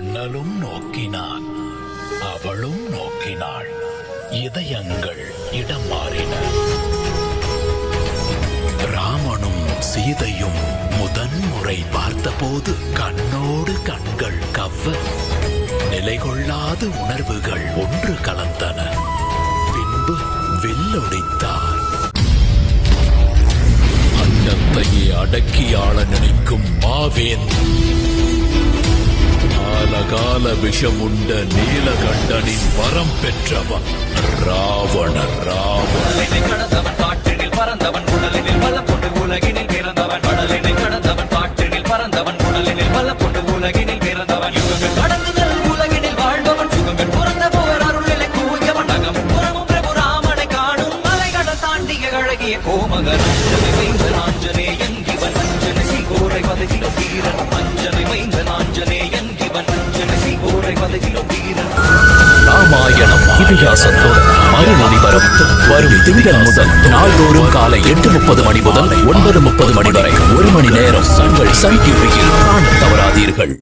அண்ணலும் நோக்கினான். அவளும் நோக்கினாள். இதயங்கள் இடம் மாறின ராமனும் சீதையும் முதன்முறை பார்த்தபோது கண்ணோடு கண்கள் கவ்வ நிலை கொள்ளாத உணர்வுகள் ஒன்று கலந்தன. பின்பு வெல்லொடித்தார். அண்டத்தையே அடக்கியாள நினைக்கும் மாவேந்தன் காலகால விஷமுண்ட நீலகண்டனின் வரம் பெற்றவன் ராவண ராவண கடந்தவன் காற்றினில் பறந்தவன் உடலினில் பல கொண்டு உலகினில் பிறந்தவன். கடலினை கடந்தவன் காற்றினில் பறந்தவன் உடலினில் பல கொண்டு உலகினில் பிறந்தவன். யுகங்கள் கடந்துதல் உலகினில் வாழ்பவன். சுகங்கள் புறந்த போர் அருளிலை கூஞ்சவன் அகமும் புறமும் பிரபு ராமனை காணும் மலைகடல் தாண்டிய அழகிய கோமகன் ஆஞ்சனேயன் ராமாயணம் இதிகாசத்தோடு மறுமொழிபரப்பு வரும் திங்கள் முதல் நாள்தோறும் காலை எட்டு முப்பது மணி முதல் ஒன்பது முப்பது மணி வரை ஒரு மணி நேரம். உங்கள் சன் டிவியில் காணத் தவறாதீர்கள்.